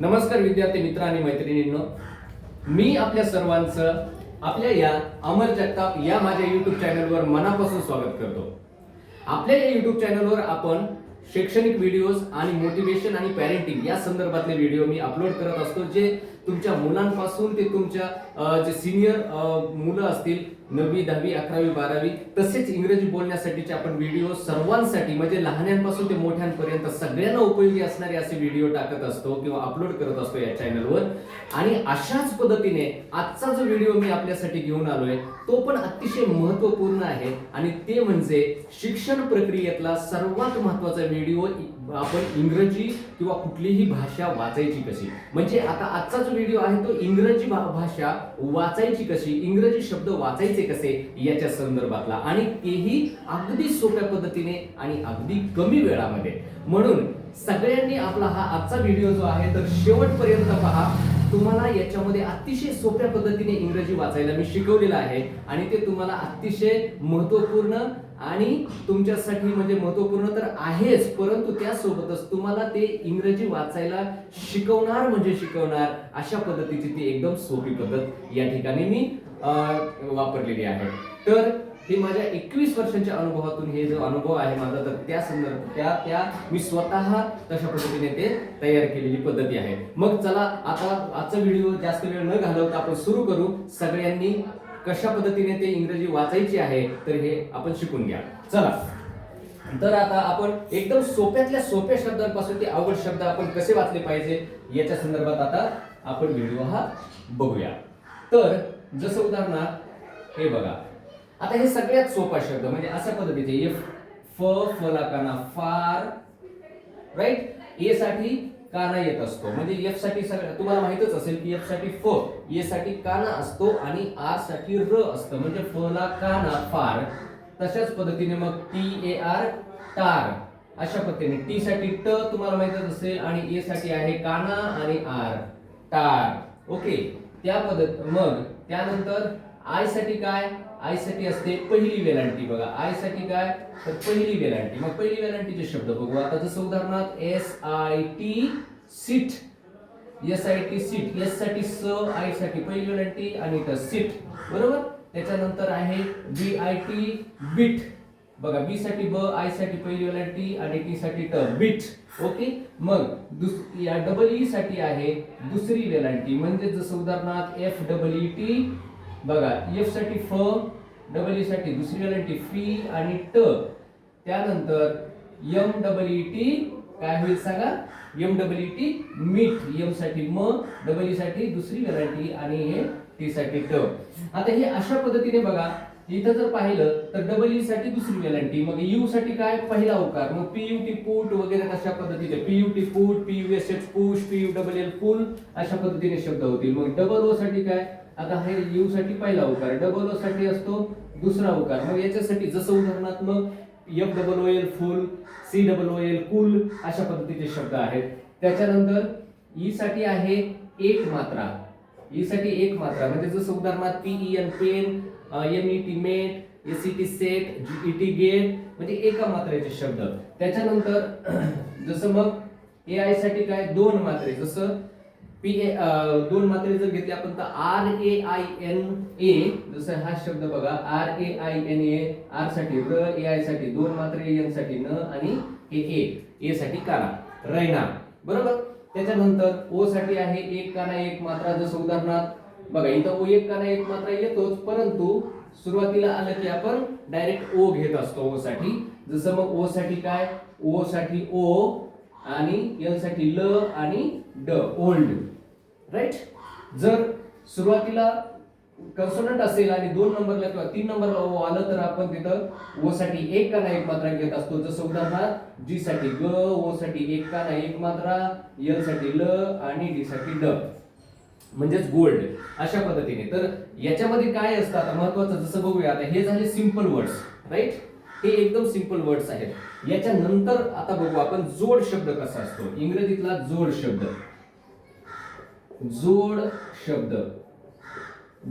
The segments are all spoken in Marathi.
नमस्कार विद्यार्थी मित्र आणि मैत्रिणींनो. मी आपल्या सर्वांचं आपल्या या अमर जगताप या माझ्या युट्यूब चॅनलवर मनापासून स्वागत करतो. आपल्या या युट्यूब चॅनलवर आपण शैक्षणिक व्हिडिओज आणि मोटिवेशन आणि पॅरेंटिंग या संदर्भातले व्हिडिओ मी अपलोड करत असतो जे तुमच्या मुलांपासून ते तुमच्या जे सिनियर मुलं असतील नववी दहावी अकरावी बारावी तसेच इंग्रजी बोलण्यासाठीचे आपण व्हिडिओ सर्वांसाठी म्हणजे लहान्यांपासून ते मोठ्यांपर्यंत सगळ्यांना उपयोगी असणारे असे व्हिडिओ टाकत असतो किंवा अपलोड करत असतो या चॅनलवर आणि अशाच पद्धतीने आजचा जो व्हिडिओ मी आपल्यासाठी घेऊन आलोय तो पण अतिशय महत्त्वपूर्ण आहे. आणि ते म्हणजे शिक्षण प्रक्रियेतला सर्वात महत्त्वाचा व्हिडिओ आपण इंग्रजी किंवा कुठलीही भाषा वाचायची कशी? म्हणजे आता आजचा जो व्हिडिओ आहे तो इंग्रजी भाषा वाचायची कशी? इंग्रजी शब्द वाचायचे कसे याच्या संदर्भातला? आणि तेही अगदी सोप्या पद्धतीने आणि अगदी कमी वेळामध्ये. म्हणून सगळ्यांनी आपला हा आजचा व्हिडिओ जो आहे तर शेवटपर्यंत पहा. तुम्हाला याच्यामध्ये अतिशय सोप्या पद्धतीने इंग्रजी वाचायला मी शिकवलेलं आहे. आणि ते तुम्हाला अतिशय महत्त्वपूर्ण आणि तुमच्यासाठी म्हणजे महत्त्वपूर्ण तर आहेच परंतु त्यासोबतच तुम्हाला ते इंग्रजी वाचायला शिकवणार म्हणजे शिकवणार अशा पद्धतीची ती एकदम सोपी पद्धत या ठिकाणी मी वापरलेली आहे. तर हे माझ्या एकवीस वर्षांच्या अनुभवातून हे जो अनुभव आहे माझा तर त्या संदर्भ त्या त्या मी स्वतः तशा पद्धतीने ते तयार केलेली पद्धती आहे. मग चला आता आजचा व्हिडिओ जास्त वेळ न घालवता आपण सुरू करू. सगळ्यांनी कशा पद्धतीने ते इंग्रजी वाचायची आहे तर हे आपण शिकून घ्या. चला. तर आता आपण एकदम सोप्यातल्या सोप्या शब्दांपासून ते अवघड शब्द आपण कसे वाचले पाहिजे याच्या संदर्भात आता आपण व्हिडिओ हा बघूया. तर जसं उदाहरणार्थ हे बघा. आता हे सगळ्यात सोपा शब्द म्हणजे अशा पद्धतीचे. एफ फ फला काना फार राईट ए साठी काना येत असतो. म्हणजे एफसाठी सगळं तुम्हाला माहितच असेल की एफसाठी फ ए साठी काना असतो आणि आरसाठी र असतं. म्हणजे फ ला काना फार. तशाच पद्धतीने मग टी ए आर टार अशा पद्धतीने. टी साठी ट तुम्हाला माहितच असेल आणि ए साठी आहे काना आणि आर टार ओके त्या पद्धत मग त्यानंतर आयसाठी काय? आयसाठी असते पहिली वेलांटी बघा. आयसाठी काय? तर पहिली वेलांटी मग पहिली वेलांटीचे शब्द बघू. आता जसं उदाहरणार्थ S I T seat S I T seat एससाठी स आयसाठी पहिली वेलांटी आणि इथं सीट बरोबर? त्याच्यानंतर आहे बी आय टी बीट बघा बी साठी ब आयसाठी पहिली वेलांटी आणि टी साठी ट बीट ओके? मग दुस या डबल ई e साठी आहे दुसरी वेलांटी म्हणजे जसं उदाहरणार्थ एफ डबल ई टी बघा एफसाठी फ डबल ई साठी दुसरी वेलांटी फी आणि ट त्यानंतर एम डबल ई टी काय होईल सांगा? एम डबल ई टी मीठ एमसाठी म डबल ई साठी दुसरी वेरायटी आणि हे टी साठी ट आता हे अशा पद्धतीने बघा इथं जर पाहिलं तर डबल ई साठी दुसरी वेलांटी मग यू साठी काय पहिला उकार मग पी यू टी पुट वगैरे अशा पद्धतीने. P U T put P U S H push P U double L pull अशा पद्धतीने शब्द होतील. मग डबल ओ साठी काय? आता हे यू साठी पहिला उकार डबल ओ साठी असतो दुसरा उकार. मग याच्यासाठी जसं उदाहरणार्थ मग F double O L fool C double O L cool अशा पद्धतीचे शब्द आहेत. त्याच्यानंतर ई साठी आहे एक मात्रा. ई साठी एक मात्रा. म्हणजे जसं उदाहरणार्थ P E N pen M E T met A C T set G E T get म्हणजे एका मात्रेचे शब्द. त्याच्यानंतर जसं मग ए आयसाठी काय? दोन मात्रे. जसं पी ए दोन मात्रे जर घेतले आपण तर R A I N A जसं हा शब्द बघा R A I N A आरसाठी र ए आयसाठी दोन मात्रे एनसाठी न आणि ए ए ए साठी काना रैना बरोबर? त्याच्यानंतर ओ साठी आहे एक काना एक मात्रा जसं उदाहरणार्थ बघा इथं ओ एक काना एक मात्रा येतोच परंतु सुरुवातीला आलं की आपण डायरेक्ट ओ घेत असतो ओ साठी. जसं मग ओ साठी काय? ओ साठी ओ आणि एलसाठी ल आणि ड ओल्ड राईट जर सुरुवातीला कन्सोनंट असेल आणि दोन नंबरला किंवा तीन नंबरला ओ आलं तर आपण तिथं ओ साठी एक काना एक मात्रा घेत असतो. जसं उदाहरणार्थ जी साठी ग ओ साठी एक काना एक मात्रा एलसाठी ल आणि डी साठी ड. म्हणजेच गोल्ड. अशा पद्धतीने. तर याच्यामध्ये काय असतं? आता महत्वाचं जसं बघूया. आता हे झाले सिंपल वर्ड्स राईट हे एकदम सिंपल वर्ड्स आहेत. याच्या नंतर आता बघू आपण जोड शब्द कसा असतो. इंग्रजीतला जोड शब्द. जोड शब्द.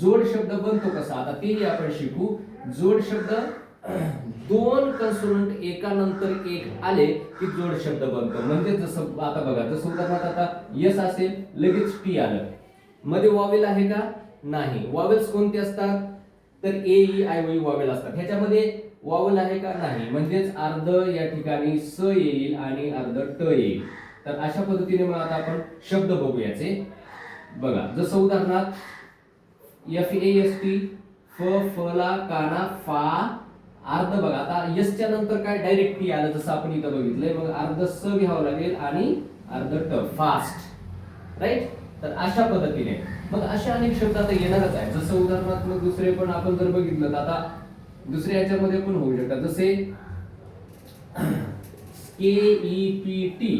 जोड शब्द बनतो कसा? आता तेही आपण शिकू. जोड शब्द दोन कन्सोनंट एकानंतर एक आले की जोड शब्द बनतो. म्हणजे जसं आता बघा जसं उदाहरणार्थ आता यस असेल लगेच टी आलं. मध्ये वॉवेल आहे का? नाही. वॉवेल्स कोणते असतात? तर A E I O vowel असतात. ह्याच्यामध्ये वॉवेल आहे का? नाही. म्हणजेच अर्ध या ठिकाणी स येईल आणि अर्ध ट येईल. तर अशा पद्धतीने मग आता आपण शब्द बघूयाचे. बघा जसं उदाहरणार्थ एफ ए एस टी फ फला काना फा अर्ध बघा. आता यसच्या नंतर काय डायरेक्ट टी आलं जसं आपण इथं बघितलंय मग अर्ध स घ्यावं लागेल आणि अर्ध ट फास्ट राईट तर अशा पद्धतीने. मग अशा अनेक शब्द आता येणारच आहे जसं उदाहरणार्थ मग दुसरे पण आपण जर बघितलं तर आता दुसऱ्या याच्यामध्ये पण होऊ शकतात. जसे के ई पी टी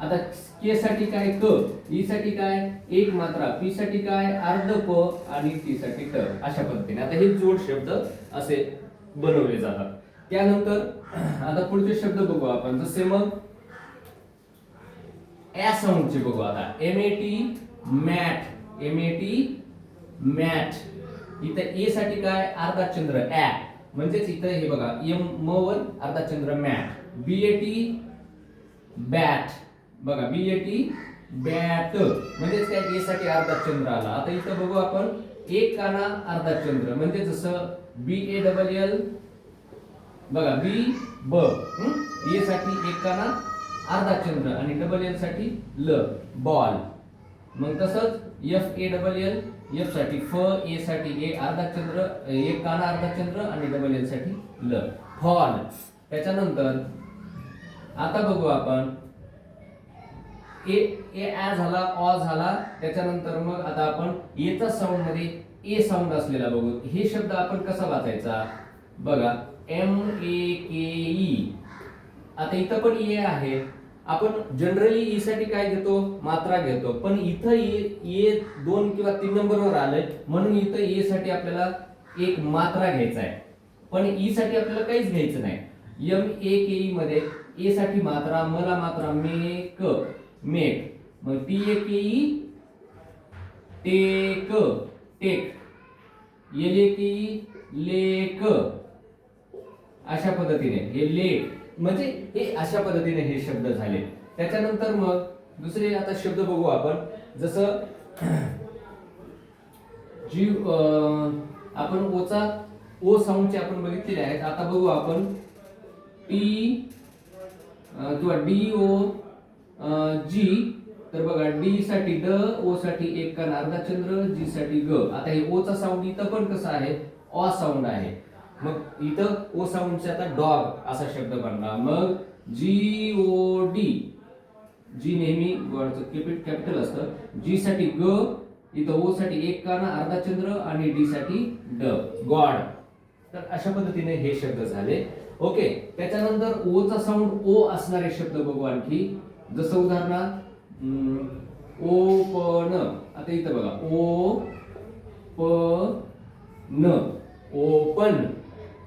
आता के साठी काय क ई e साठी काय? एक मात्रा. पी साठी काय? अर्ध प आणि टी साठी ट अशा पद्धतीने. आता हे जोड शब्द असे बनवले जातात. त्यानंतर आता पुढचे शब्द बघू आपण. जसे मग या साऊंडचे बघू आता. M A T mat. M A T mat. इथं ए साठी काय? अर्धा चंद्र ऍ म्हणजेच इथं हे बघा. एम म वर अर्धा चंद्र mat. B A T bat. बघा बी ए टी बॅट म्हणजेच काय? ए साठी अर्धा चंद्र आला. आता इथं बघू आपण. एक काना अर्धा चंद्र म्हणजे जसं बी ए डबल एल बघा बी ब ए साठी एक काना अर्धा चंद्र आणि डबल एलसाठी ल बॉल मग तसंच एफ ए डबल एल एफसाठी फ ए साठी ए अर्धा चंद्र एक काना अर्धा चंद्र आणि डबल एलसाठी ल फॉल त्याच्यानंतर आता बघू आपण. ए ए ॲ झाला ऑ झाला त्याच्यानंतर मग आता आपण एचा साऊंडमध्ये ए साऊंड असलेला बघू. हे शब्द आपण कसा वाचायचा? बघा एम ए के ई. आता इथं पण ए आहे. आपण जनरली ई e साठी काय घेतो? मात्रा घेतो. पण इथं ए ए दोन किंवा तीन नंबरवर आलंय. म्हणून इथं ए साठी आपल्याला एक मात्रा घ्यायचा आहे. पण ई साठी आपल्याला काहीच घ्यायचं नाही. एम ए के ई मध्ये ए साठी मात्रा मला मात्रा मे क. मेक मग T A K E take take. L A K E lake. अशा पद्धतीने हे लेक. म्हणजे हे अशा पद्धतीने हे शब्द झाले. त्याच्यानंतर मग दुसरे आता शब्द बघू आपण. जसं जीव आपण ओचा ओ साऊंडचे आपण बघितलेले आहेत. आता बघू आपण. टी किंवा डी ओ जी तर बघा डी साठी ड ओ साठी एक कान अर्धा चंद्र जी साठी ग. आता हे ओचा साऊंड इथं पण कसं आहे? ऑ साऊंड आहे. मग इथं ओ साऊंडचे आता डॉग असा शब्द बनला मग जी ओ डी जी नेहमी कॅपिटल असतं. जी साठी ग इथं ओ साठी एक काना अर्धा चंद्र आणि डी साठी ड. गॉड तर अशा पद्धतीने हे शब्द झाले. ओके त्याच्यानंतर ओचा साऊंड ओ असणारे शब्द बघू आणखी. जसं उदाहरणार्थ अं, ओपन. आता इथं बघा. ओ प न ओपन.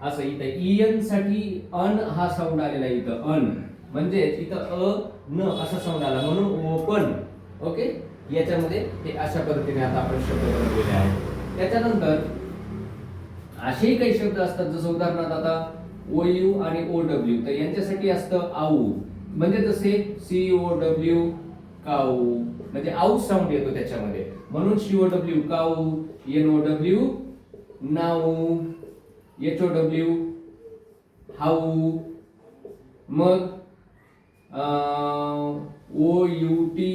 असं इथं. इयनसाठी अन हा साऊंड आलेला आहे इथं. अन. म्हणजे इथं अ न असा साऊंड आला. म्हणून ओपन. ओके? याच्यामध्ये हे अशा पद्धतीने आता आपण शब्द बनवलेले आहेत. त्याच्यानंतर असेही काही शब्द असतात. जसं उदाहरणार्थ आता ओ यू आणि ओ डब्ल्यू तर यांच्यासाठी असतं आऊ. म्हणजे जसे सी ओ डब्ल्यू काऊ म्हणजे आऊ साऊंड येतो त्याच्यामध्ये. म्हणून C O W cow N O W now H O W how मग ओ यू टी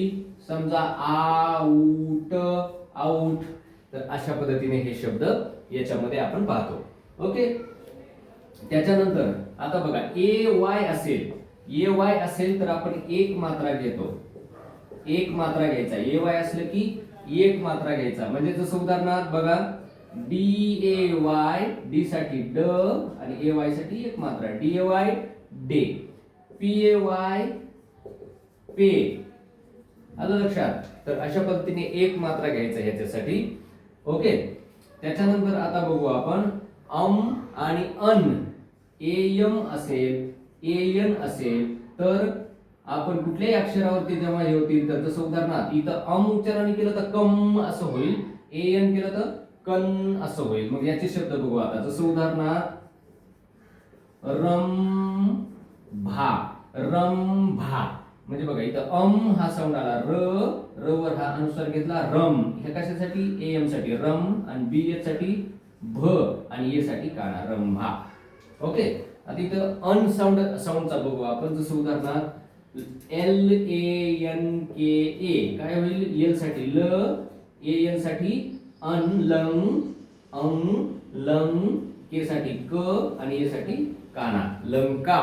समजा आऊट आऊट तर अशा पद्धतीने हे शब्द याच्यामध्ये आपण पाहतो. ओके? त्याच्यानंतर आता बघा ए वाय असेल ए वाय असेल तर आपण एक मात्रा घेतो. एक मात्रा घ्यायचा. ए वाय असलं की एक मात्रा घ्यायचा. म्हणजे जसं उदाहरणार्थ बघा डी ए वाय डी साठी ड आणि ए वायसाठी एक मात्रा. D A Y day. P A Y pay. आलं लक्षात? तर अशा पद्धतीने एक मात्रा घ्यायचा ह्याच्यासाठी. ओके? त्याच्यानंतर आता बघू आपण अम आणि अन. एम असेल. एयन असेल तर आपण कुठल्याही अक्षरावरती जेव्हा हे होतील तर जसं उदाहरणार्थ इथं अम उच्चाराने केलं तर कम असं होईल ए एन केलं तर कन असं होईल. मग याचे शब्द बघू आता. जसं उदाहरणार्थ रम भा रम रंभा. म्हणजे बघा इथं अम हा साऊंड आला. र र वर हा अनुस्वार घेतला. रम. हे कशासाठी? ए एमसाठी. रम आणि बी एच साठी भ आणि ए साठी काना रंभा. ओके? आता इथं अनसाऊंड साऊंडचा बघू आपण. जसं उदाहरणार्थ एल ए एन के ए काय होईल? एलसाठी ल ए एनसाठी अन लंग अंग लंग के साठी क आणि ए साठी काना. लंका.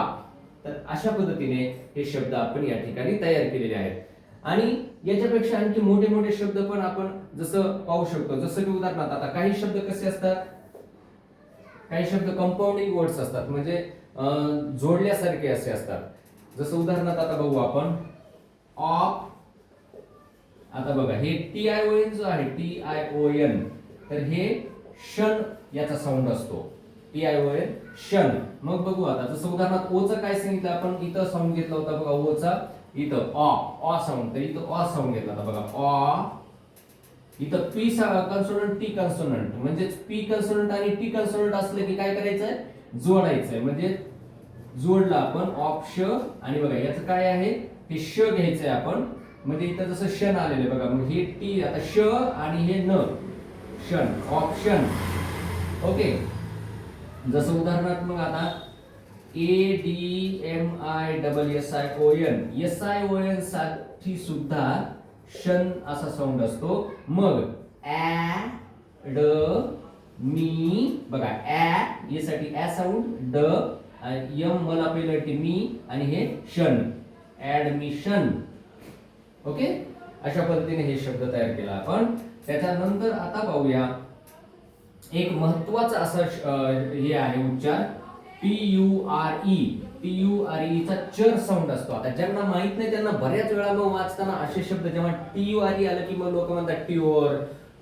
तर अशा पद्धतीने हे शब्द आपण या ठिकाणी तयार केलेले आहेत. आणि याच्यापेक्षा आणखी मोठे मोठे शब्द पण आपण जसं पाहू शकतो. जसं की उदाहरणार्थ आता काही शब्द कसे असतात? काही शब्द कंपाऊंडिंग वर्ड्स असतात. म्हणजे जोडल्यासारखे असे असतात. जसं उदाहरणार्थ आता बघू आपण. ऑफ आता बघा हे टी आय ओ एन जो आहे टी आय ओ एन तर हे शन याचा साऊंड असतो. टी आय ओ एन शन मग बघू आता जसं उदाहरणार्थ ओचं काय सांगितलं आपण? इथं साऊंड घेतला होता बघा ओचा इथं ऑ ऑ साऊंड तर इथं ऑ साऊंड घेतला होता बघा. ऑ इथं पी कन्सोनंट टी कन्सोनंट म्हणजेच पी कन्सोनंट आणि टी कन्सोनंट असलं की काय करायचंय? जोडायचंय. म्हणजे जोडला आपण ऑप्श आणि बघा याचं काय आहे? हे श घ्यायचंय आपण. म्हणजे इथं जसं शन आलेलं आहे बघा मग हे टी आता श आणि हे न. शन ऑप्शन ओके? जसं उदाहरणार्थ मग आता A D M I double S I O N S I O एनसाठी सुद्धा शन असा साऊंड असतो. मग ॲ ड मी बघा ॲ यासाठी ॲ साऊंड ड यम मला पहिलं टी मी आणि हे शन ॲडमिशन ओके? अशा पद्धतीने हे शब्द तयार केला आपण. त्याच्यानंतर आता पाहूया. एक महत्त्वाचा असा श- हे आहे उच्चार. P U R E T U R E चा चर साऊंड असतो. आता ज्यांना माहीत नाही त्यांना बऱ्याच वेळा मग वाचताना असे शब्द जेव्हा टी यू आर ई आलं की मग लोक म्हणतात ट्युअर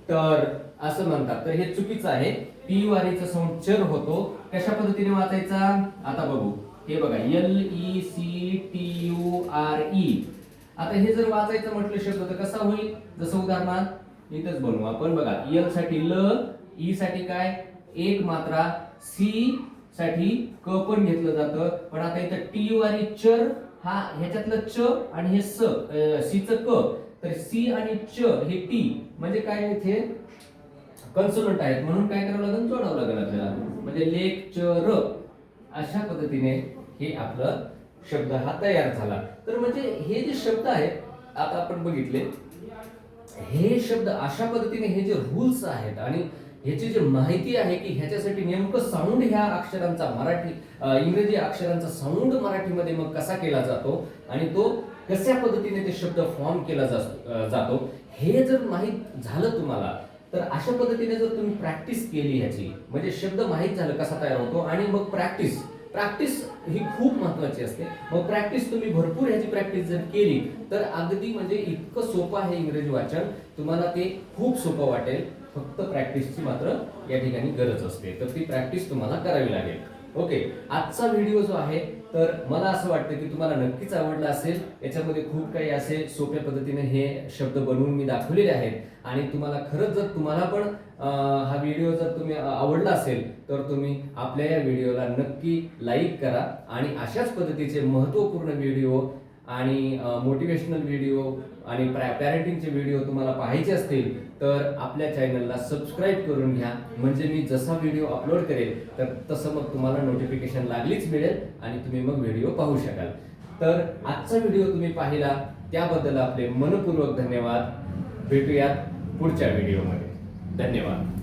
टर असं म्हणतात. तर हे चुकीचं आहे. टी यू आर ईचा साऊंड चर होतो. कशा पद्धतीने वाचायचा? आता बघू. हे बघा L E C T U R E आता हे जर वाचायचं म्हटलं शब्द तर कसा होईल? जसं उदाहरणार्थ इथंच बनवू आपण. बघा एलसाठी ल ई साठी काय? एक मात्रा सी साठी क पण घेतलं जातं. पण आता इथं टी यू आणि चर हा ह्याच्यातलं च आणि हे स सी च क. तर सी आणि च हे टी. म्हणजे काय इथे? कन्सोनंट आहेत. म्हणून काय करावं लागेल? जोडावं लागेल आपल्याला. म्हणजे लेख च र. अशा पद्धतीने हे आपलं शब्द हा तयार झाला. तर म्हणजे हे जे शब्द आहेत आता आपण बघितले हे शब्द अशा पद्धतीने हे जे रूल्स आहेत आणि ह्याची जी माहिती आहे की ह्याच्यासाठी नेमकं साऊंड ह्या अक्षरांचा मराठी इंग्रजी अक्षरांचा साऊंड मराठीमध्ये मग कसा केला जातो आणि तो कशा पद्धतीने ते शब्द फॉर्म केला जा जातो हे जर माहीत झालं तुम्हाला तर अशा पद्धतीने जर तुम्ही प्रॅक्टिस केली ह्याची म्हणजे शब्द माहीत झालं कसा तयार होतो आणि मग प्रॅक्टिस प्रॅक्टिस ही खूप महत्वाची असते. मग प्रॅक्टिस तुम्ही भरपूर ह्याची प्रॅक्टिस जर केली तर अगदी म्हणजे इतकं सोपं आहे इंग्रजी वाचन. तुम्हाला ते खूप सोपं वाटेल. फक्त प्रॅक्टिसची मात्र या ठिकाणी गरज असते. तर ती प्रॅक्टिस तुम्हाला करावी लागेल. ओके आजचा व्हिडिओ जो आहे तर मला असं वाटतं की तुम्हाला नक्कीच आवडलं असेल. याच्यामध्ये खूप काही असे सोप्या पद्धतीने हे शब्द बनवून मी दाखवलेले आहेत. आणि तुम्हाला खरंच जर तुम्हाला पण हा व्हिडिओ जर तुम्ही आवडला असेल तर तुम्ही आपल्या या व्हिडिओला नक्की लाईक करा. आणि अशाच पद्धतीचे महत्त्वपूर्ण व्हिडिओ आणि मोटिवेशनल व्हिडिओ आणि पॅरेंटिंगचे व्हिडिओ तुम्हाला पाहायचे असतील तर आपल्या चॅनलला सबस्क्राईब करून घ्या. म्हणजे मी जसा व्हिडिओ अपलोड करेल तर तसं मग तुम्हाला नोटिफिकेशन लागलीच मिळेल आणि तुम्ही मग व्हिडिओ पाहू शकाल. तर आजचा व्हिडिओ तुम्ही पाहिला त्याबद्दल आपले मनपूर्वक धन्यवाद. भेटूयात पुढच्या व्हिडिओमध्ये धन्यवाद.